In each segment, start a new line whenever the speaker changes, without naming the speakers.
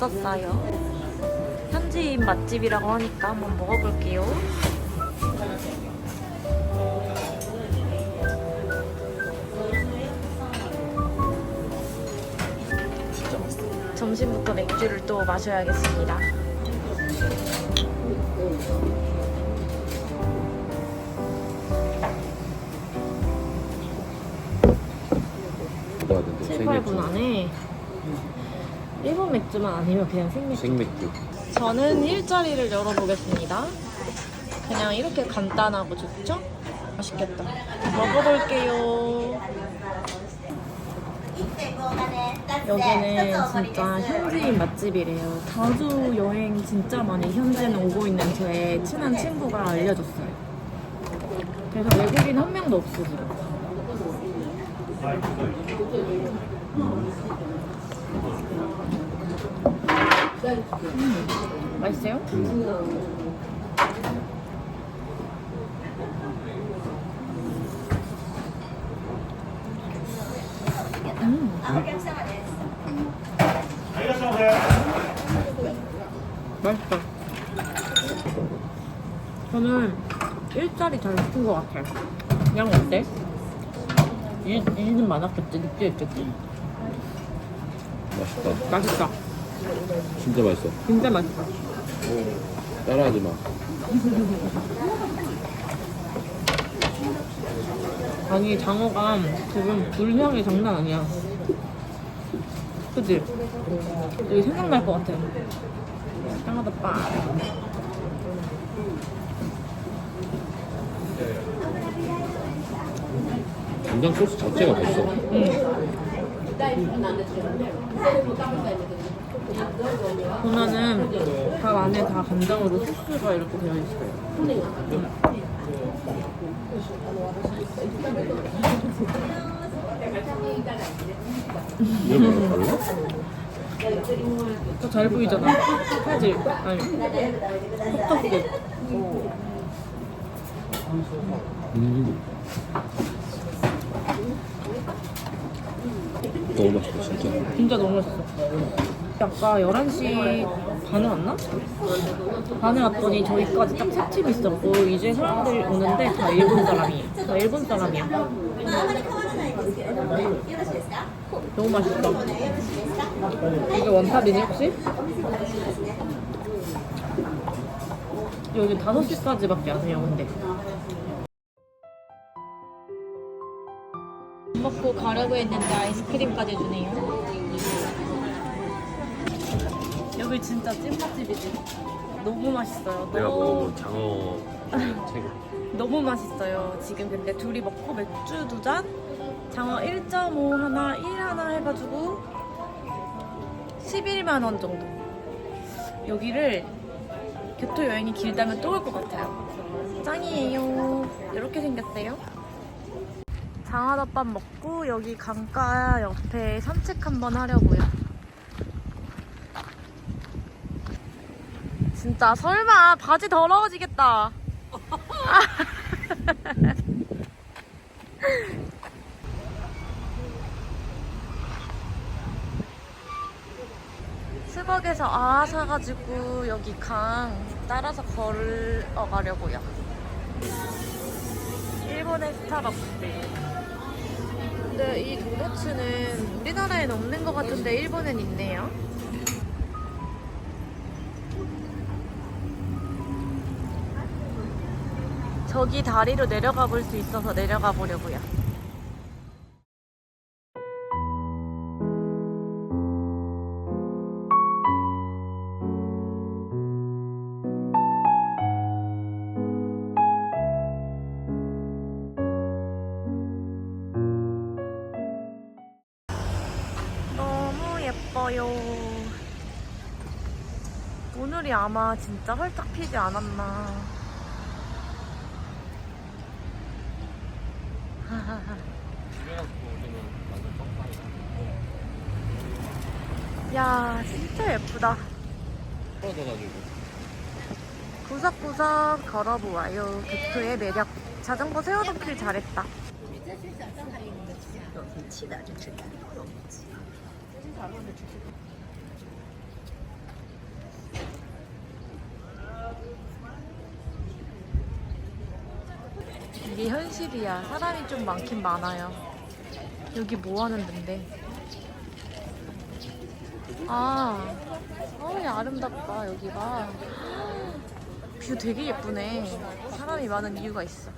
없었어요. 현지인 맛집이라고 하니까 한번 먹어볼게요. 점심부터 맥주를 또 마셔야겠습니다.
뭐야 근데
7, 8분 안에 일본 맥주만 아니면 그냥 생맥주.
생맥주.
저는 일자리를 열어보겠습니다. 그냥 이렇게 간단하고 좋죠? 맛있겠다. 먹어볼게요. 여기는 진짜 현지인 맛집이래요. 자주 여행 진짜 많이 현지는 오고 있는 제 친한 친구가 알려줬어요. 그래서 외국인 한 명도 없어 지금. 음, 맛있어요? 맛있다. 저는 일자리 잘 시킨 것 같아요. 그냥 어때? 일, 일은 많았겠지, 느끼했겠지.
맛있다.
맛있다.
진짜 맛있어.
진짜 맛있다.
따라하지 마.
아니, 장어가 지금 불향이 장난 아니야. 그치? 여기 생각날 것 같아. 장어덮밥.
간장 소스 자체가 맛있어.
응. 보면은 밥 안에 다 간장으로 소스가 이렇게 되어 있어요.
이게 뭐야 달라?
더 잘 보이잖아. 사지? 아니. 톡톡이.
음. 너무 맛있다 진짜.
진짜 너무 맛있어. 아까 11시 반에 왔나? 반에 왔더니 저기까지 딱세팀 있었고 이제 사람들이 오는데 다 일본 사람이에요. 다 일본 사람이야. 너무 맛있다. 이게 원탑이니 혹시? 여기 5시까지밖에 안 해요 근데. 먹고 가려고 했는데 아이스크림까지 주네요. 여기 진짜 찐맛집이지. 너무 맛있어요.
내가
너무,
먹어본 장어 최고.
너무 맛있어요. 지금 근데 둘이 먹고 맥주 두 잔, 장어 1.5 하나, 1 하나 해가지고 11만 원 정도. 여기를 교토 여행이 길다면 또 올 것 같아요. 짱이에요. 이렇게 생겼대요. 장화덮밥 먹고 여기 강가 옆에 산책 한번 하려고요. 진짜 설마 바지 더러워지겠다. 스벅에서 아 사가지고 여기 강 따라서 걸어가려고요. 일본의 스타벅스. 근데 이 도너츠는 우리나라엔 없는 것 같은데 일본엔 있네요. 저기 다리로 내려가 볼 수 있어서 내려가 보려고요. 오늘이 아마 진짜 활짝 피지 않았나. 야, 진짜 예쁘다.
떨어져가지고.
구석구석 걸어보아요. 교토의 매력. 자전거 세워놓길 잘했다. 이게 현실이야. 사람이 좀 많긴 많아요. 여기 뭐 하는 데인데? 아, 어우, 아름답다, 여기가. 뷰 되게 예쁘네. 사람이 많은 이유가 있어.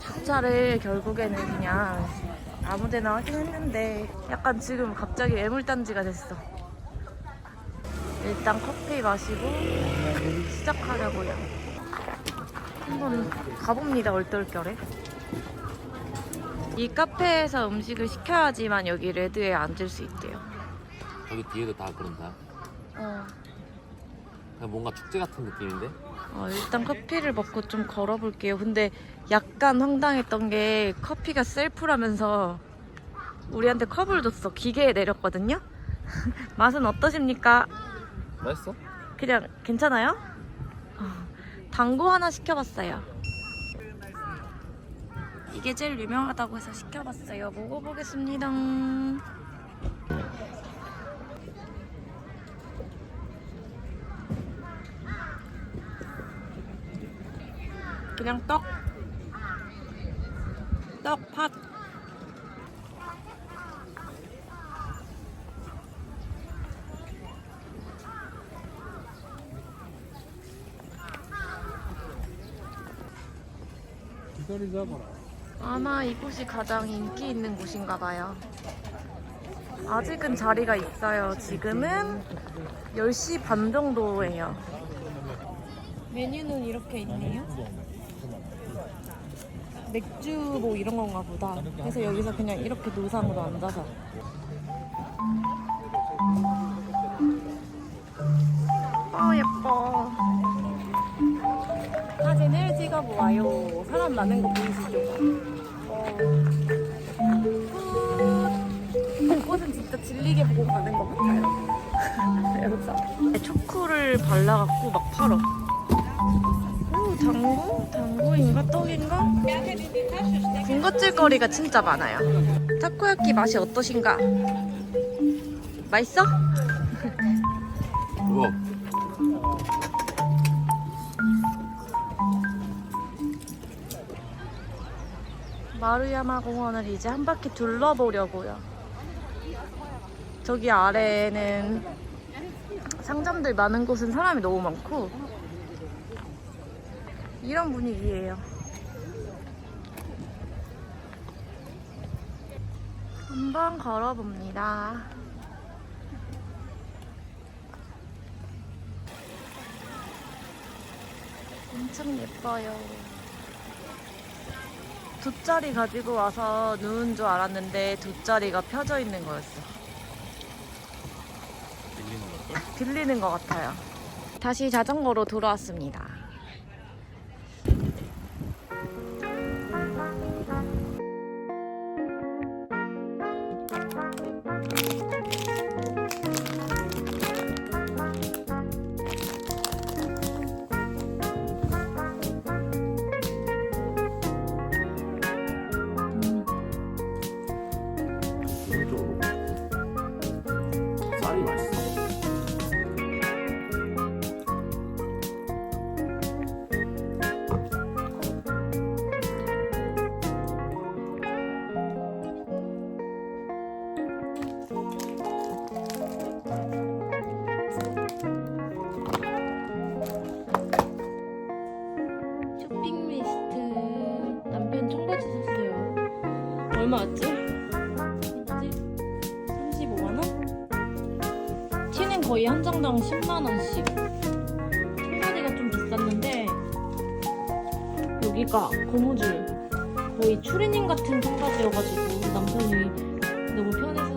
주차를 결국에는 그냥 아무 데나 하긴 했는데 약간 지금 갑자기 매물단지가 됐어. 일단 커피 마시고 시작하려고요. 한번 가봅니다, 얼떨결에. 이 카페에서 음식을 시켜야지만 여기 레드에 앉을 수 있대요.
여기 뒤에도 다 그런다.
어,
그냥 뭔가 축제 같은 느낌인데?
어, 일단 커피를 먹고 좀 걸어볼게요. 근데 약간 황당했던 게 커피가 셀프라면서 우리한테 컵을 줬어. 기계에 내렸거든요. 맛은 어떠십니까?
맛있어?
그냥 괜찮아요? 어, 당구 하나 시켜봤어요. 이게 제일 유명하다고 해서 시켜봤어요. 먹어보겠습니다. 그냥 떡. 떡, 팥.
기다리자거라.
아마 이곳이 가장 인기 있는 곳인가 봐요. 아직은 자리가 있어요. 지금은 10시 반 정도예요. 메뉴는 이렇게 있네요. 맥주 뭐 이런 건가 보다. 그래서 여기서 그냥 이렇게 노상으로 앉아서. 어 예뻐. 사진을 찍어보아요. 사람 많은 거 보이시죠? 어. 이곳은 진짜 질리게 보고 가는 것 같아요. 여기서 초코를 발라갖고 막 팔어. 오, 당구? 당구인가 떡인가? 군것질거리가 진짜 많아요. 타코야끼 맛이 어떠신가? 맛있어?
우와.
마루야마 공원을 이제 한 바퀴 둘러보려고요. 저기 아래에는 상점들 많은 곳은 사람이 너무 많고 이런 분위기예요. 한번 걸어봅니다. 엄청 예뻐요. 돗자리 가지고 와서 누운 줄 알았는데 돗자리가 펴져 있는 거였어. 빌리는 것 같아요. 다시 자전거로 돌아왔습니다. 얼마 왔지? 뭐지? 35만 원? 티는 거의 한 장당 10만 원씩. 청바지가 좀 비쌌는데 여기가 고무줄 거의 추리닝 같은 청바지여가지고 남편이 너무 편해서